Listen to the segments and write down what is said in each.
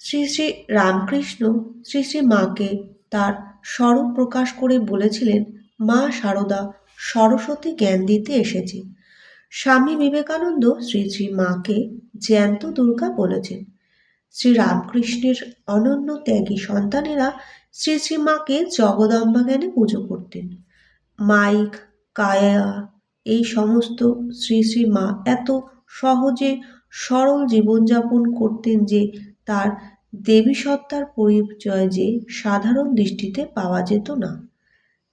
শ্রী শ্রী রামকৃষ্ণ শ্রী শ্রী মাকে তার স্বরূপ প্রকাশ করে বলেছিলেন, মা সারদা, সরস্বতী জ্ঞান দিতে এসেছে। স্বামী বিবেকানন্দ শ্রী শ্রী মাকে জ্যান্ত দুর্গা বলেছেন। শ্রী রামকৃষ্ণের অনন্য ত্যাগী সন্তানেরা শ্রী শ্রী মাকে জগদম্বা জ্ঞানে পুজো করতেন। মাইক, কায়া, এই সমস্ত শ্রী শ্রী মা এত সহজে সরল জীবনযাপন করতেন যে তার দেবী সত্তার পরিচয় যে সাধারণ দৃষ্টিতে পাওয়া যেত না।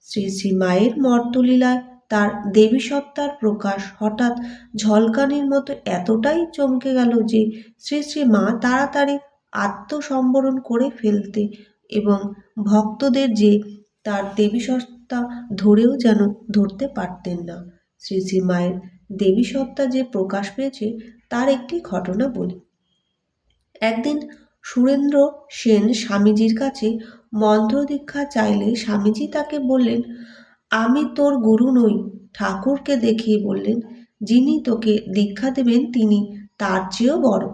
শ্রী শ্রী মায়ের মর্তলীলায় তার দেবী সত্তার প্রকাশ হঠাৎ ঝলকানির মতো এতটাই চমকে গেল যে শ্রী শ্রী মা তাড়াতাড়ি আত্মসম্বরণ করে ফেলতে এবং ভক্তদের যে তার দেবী সত্তা ধরেও যেন ধরতে পারতেন না। শ্রী শ্রী মায়ের দেবী সত্তা যে প্রকাশ পেয়েছে তার একটি ঘটনা বলি। একদিন সুরেন্দ্র সেন স্বামীজির কাছে মন্ত্র দীক্ষা চাইলে স্বামীজি তাকে বললেন, আমি তোর গুরু নই, ঠাকুরকে দেখিয়ে বললেন, যিনি তোকে দীক্ষা দেবেন তিনি তার চেয়েও বড়।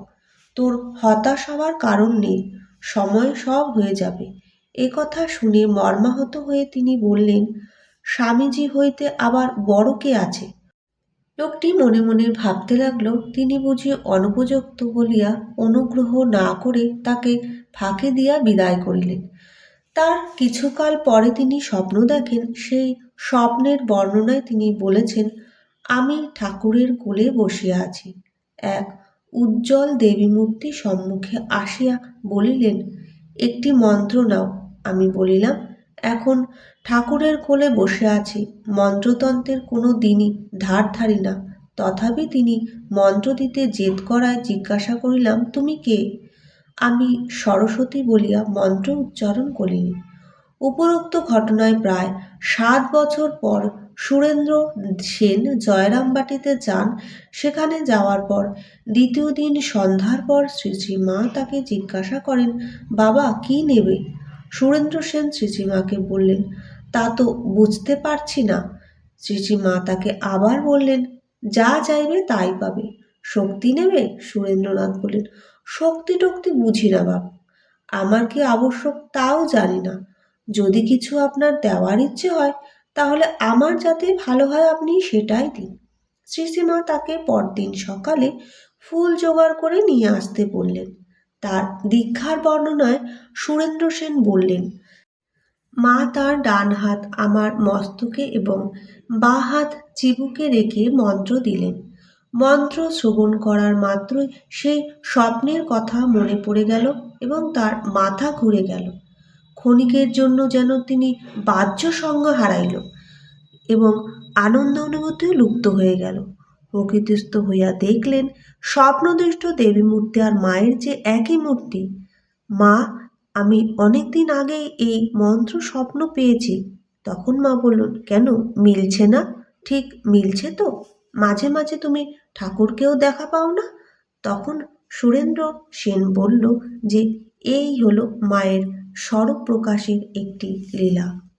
তোর হতাশ হওয়ার কারণ নেই, সময় সব হয়ে যাবে। এ কথা শুনে মর্মাহত হয়ে তিনি বললেন, স্বামীজি হইতে আবার বড় কে আছে? লোকটি মনে মনে ভাবতে লাগল, তিনি বুঝি অনুপযুক্ত বলিয়া অনুগ্রহ না করে তাকে ফাঁকে দিয়া বিদায় করিলেন। তার কিছুকাল পরে তিনি স্বপ্ন দেখেন, সেই স্বপ্নের বর্ণনায় তিনি বলেছেন, আমি ঠাকুরের কোলে বসিয়া আছি। এক উজ্জ্বল দেবী মূর্তি সম্মুখে আসিয়া বলিলেন, একটি মন্ত্র নাও। আমি বলিলাম এখন ঠাকুরের কোলে বসে আছি, মন্ত্রতন্ত্রের কোনো দিনই ধার ধারি না। তথাপি তিনি মন্ত্র দিতে জেদ করায় জিজ্ঞাসা করিলাম, তুমি কে? আমি সরস্বতী বলিয়া মন্ত্র উচ্চারণ করিনি। উপরোক্ত ঘটনায় প্রায় সাত বছর পর সুরেন্দ্র সেন জয়রামবাটিতে যান। সেখানে যাওয়ার পর দ্বিতীয় দিন সন্ধ্যার পর শ্রী শ্রী মা তাকে জিজ্ঞাসা করেন, বাবা, কি নেবে? সুরেন্দ্র সেন শ্রীশ্রীমাকে বললেন, তা তো বুঝতে পারছি না। শ্রীশ্রীমা তাকে আবার বললেন, যা চাইবে তাই পাবে। শক্তি নেবে? সুরেন্দ্রনাথ বললেন, শক্তি টক্তি বুঝি না বাপ। আমার কি আবশ্যক তাও জানি না। যদি কিছু আপনার দেওয়ার ইচ্ছে হয়, তাহলে আমার যাতে ভালো হয় আপনি সেটাই দিন। শ্রীশ্রীমা তাকে পরদিন সকালে ফুল জোগাড় করে নিয়ে আসতে বললেন। তার দীক্ষার বর্ণনায় সুরেন্দ্র সেন বললেন, মা তার ডান হাত আমার মস্তকে এবং বা হাত চিবুকে রেখে মন্ত্র দিলেন। মন্ত্র শ্রবণ করার মাত্রই সেই স্বপ্নের কথা মনে পড়ে গেল এবং তার মাথা ঘুরে গেল। ক্ষণিকের জন্য যেন তিনি বাহ্য সঙ্গ হারাইল এবং আনন্দ অনুভূতিও লুপ্ত হয়ে গেল। প্রকৃতিস্থ হইয়া দেখলেন, স্বপ্নদৃষ্ট দেবী মূর্তি আর মায়ের যে একই মূর্তি। মা, আমি অনেক দিন আগেই এই মন্ত্র স্বপ্ন পেয়েছি। তখন মা বললেন, কেন, মিলছে না? ঠিক, মিলছে তো। মাঝে মাঝে তুমি ঠাকুরকেও দেখা পাও না? তখন সুরেন্দ্র সেন বলল যে, এই হলো মায়ের স্বরূপ প্রকাশের একটি লীলা।